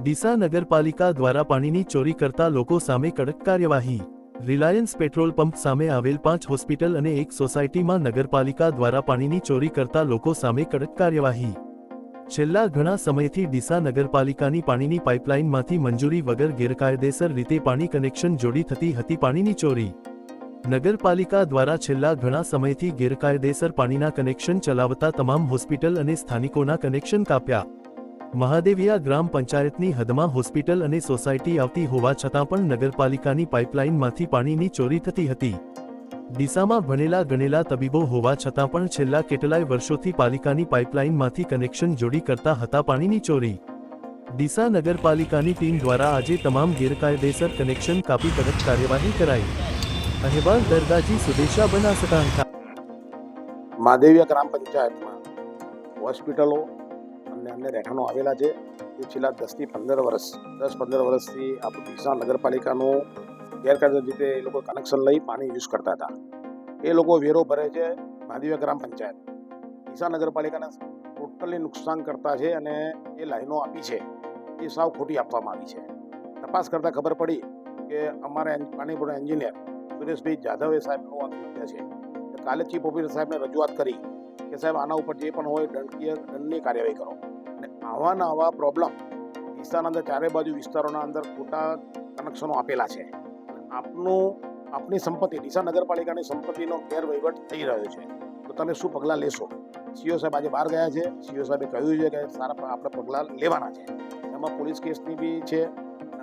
ડીસા નગરપાલિકા દ્વારા પાણીની ચોરી કરતા લોકો સામે કડક કાર્યવાહી. રિલાયન્સ પેટ્રોલ પંપ સામે આવેલ પાંચ હોસ્પિટલ અને એક સોસાયટીમાં નગરપાલિકા દ્વારા પાણીની ચોરી કરતા લોકો સામે કડક કાર્યવાહી. છેલ્લા ઘણા સમયથી ડીસા નગરપાલિકાની પાણીની પાઇપલાઇનમાંથી મંજૂરી વગર ગેરકાયદેસર રીતે પાણી કનેક્શન જોડી થતી હતી પાણીની ચોરી. નગરપાલિકા દ્વારા છેલ્લા ઘણા સમયથી ગેરકાયદેસર પાણીના કનેક્શન ચલાવતા તમામ હોસ્પિટલ અને સ્થાનિકોના કનેક્શન કાપ્યા. મહાદેવિયા ગ્રામ પંચાયતની હદમાં હોસ્પિટલ અને સોસાયટી આવતી હોવા છતાં પણ નગરપાલિકાની પાઇપલાઇનમાંથી પાણીની ચોરી થતી હતી. ડીસામાં ભણેલા ગણેલા તબીબો હોવા છતાં પણ છેલ્લા કેટલાય વર્ષોથી પાલિકાની પાઇપલાઇનમાંથી કનેક્શન જોડી કરતા હતા પાણીની ચોરી. ડીસા નગરપાલિકાની ટીમ દ્વારા આજે તમામ ગેરકાયદેસર કનેક્શન કાપી કડક કાર્યવાહી કરાઈ. અહેવાલ દરગાજી સુદેશા બનાસકાંઠા. મહાદેવિયા ગ્રામ પંચાયતમાં હોસ્પિટલો અને રહેઠાણો આવેલા છે. એ છેલ્લા દસથી પંદર વર્ષ, દસ પંદર વર્ષથી આપણું ડીસા નગરપાલિકાનું ગેરકાયદે રીતે એ લોકો કનેક્શન લઈ પાણી યુઝ કરતા હતા. એ લોકો વેરો ભરે છે મહાદેવિયા ગ્રામ પંચાયત. ડીસા નગરપાલિકાને ટોટલી નુકસાન કરતા છે અને એ લાઈનો આપી છે. એ સાવ ખોટી આપવામાં આવી છે. તપાસ કરતાં ખબર પડી કે અમારા એન- એન્જિનિયર સુરેશભાઈ જાધવે સાહેબનું આ કૃત્ય છે. કાલે ચીફ ઓફિસર સાહેબને રજૂઆત કરી કે સાહેબ આના ઉપર જે પણ હોય દંડકીય દંડની કાર્યવાહી કરો. અને આવાના આવા પ્રોબ્લેમ ડીસાના અંદર ચારે બાજુ વિસ્તારોના અંદર ખોટા કનેક્શનો આપેલા છે. આપનું, આપની સંપત્તિ, ડીસા નગરપાલિકાની સંપત્તિનો ગેરવહીવટ થઈ રહ્યો છે. તો તમે શું પગલાં લેશો? સીઓ સાહેબ આજે બહાર ગયા છે. સીઓ સાહેબે કહ્યું છે કે સારા આપણે પગલાં લેવાના છે. એમાં પોલીસ કેસની બી છે.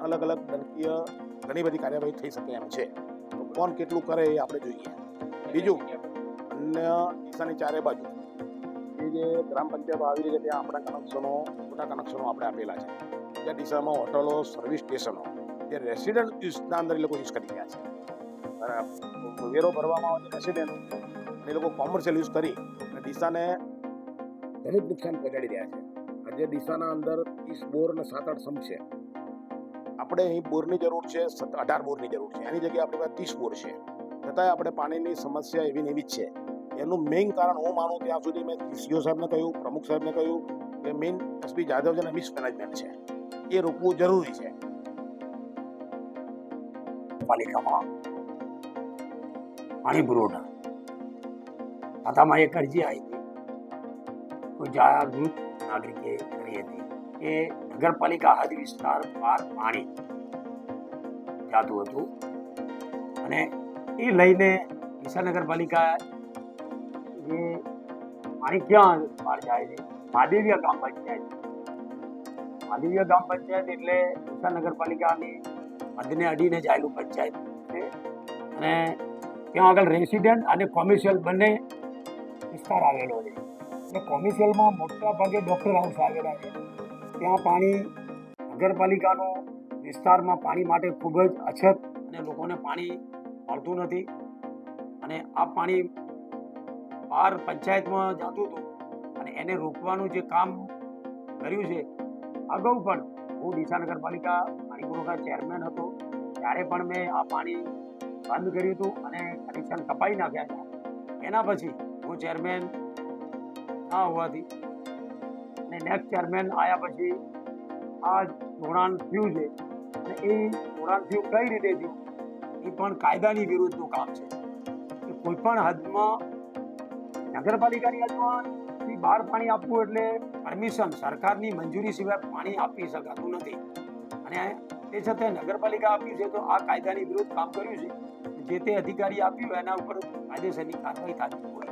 અલગ અલગ દંડકીય ઘણી બધી કાર્યવાહી થઈ શકે એમ છે. તો કોણ કેટલું કરે એ આપણે જોઈએ. બીજું, અન્ય ડીસાની ચારે બાજુ જે ગ્રામ પંચાયત આવી રહી છે, ત્યાં આપણા કનેક્શનો, મોટા કનેક્શનો આપણે આપેલા છે. ત્યાં દિશામાં હોટલો, સર્વિસ સ્ટેશનો, જે રેસિડન્ટ યુઝના અંદર એ લોકો યુઝ કરી રહ્યા છે. વેરો ભરવામાં આવે છે રેસિડન્ટ એ લોકો કોમર્શિયલ યુઝ કરી અને દિશાને ઘણું જ નુકસાન પહોંચાડી રહ્યા છે. આજે દિશાના અંદર ત્રીસ બોર અને સાત આઠ સંપ છે. આપણે અહીં બોરની જરૂર છે અઢાર બોરની જરૂર છે. એની જગ્યાએ આપણી પાસે ત્રીસ બોર છે. છતાંય આપણે પાણીની સમસ્યા એવી ને એવી જ છે. એનું મેઇન કારણ હું માનું ત્યાં સુધી મેં સીઓ સાહેબને કહ્યું, પ્રમુખ સાહેબને કહ્યું કે મેઇન એસપી જાદવ છે મિસમેનેજમેન્ટ છે. એ રોકવું જરૂરી છે. પાલિકામાં. પાણી પુરવઠા ખાતામાં એક અરજી આવી હતી. કોઈ જાગૃત નાગરિકે કરી હતી કે નગરપાલિકા હદ વિસ્તાર પાર પાણી જાતું હતું. અને એ લઈને ડીસા નગરપાલિકા જે પાણી ક્યાં બહાર જાય છે? મહાદેવિયા ગ્રામ પંચાયત. મહાદેવિયા ગ્રામ પંચાયત એટલે ઉષા નગરપાલિકાની હદને અડીને જાયેલું પંચાયત અને ત્યાં આગળ રેસિડેન્ટ અને કોમર્શિયલ બંને વિસ્તાર આવેલો છે. એટલે કોમર્શિયલમાં મોટા ભાગે ડૉક્ટર હાઉસ આવેલા છે. ત્યાં પાણી નગરપાલિકાનો વિસ્તારમાં પાણી માટે ખૂબ જ અછત અને લોકોને પાણી મળતું નથી. અને આ પાણી બહાર પંચાયતમાં જતું હતું. અને એને રોકવાનું જે કામ કર્યું છે, અગાઉ પણ હું ડીસા નગરપાલિકા પાણી પુરવઠા ચેરમેન હતો. ત્યારે પણ મેં આ પાણી બંધ કર્યું હતું અને કનેક્શન કપાઈ નાખ્યા હતા. એના પછી હું ચેરમેન ના હોવાથી અને નેક્સ્ટ ચેરમેન આવ્યા પછી આ ધોરણ થયું છે. અને એ ધોરણ થયું કઈ રીતે થયું? એ પણ કાયદાની વિરુદ્ધનું કામ છે. કોઈ પણ હદમાં નગરપાલિકાની થી બહાર પાણી આપવું એટલે પરમિશન સરકારની મંજૂરી સિવાય પાણી આપી શકાતું નથી. અને તે છતાં નગરપાલિકા આપ્યું છે તો આ કાયદાની વિરુદ્ધ કામ કર્યું છે. જે તે અધિકારી આપ્યું એના ઉપર કાયદેસરની કાર્યવાહી થતી હોય.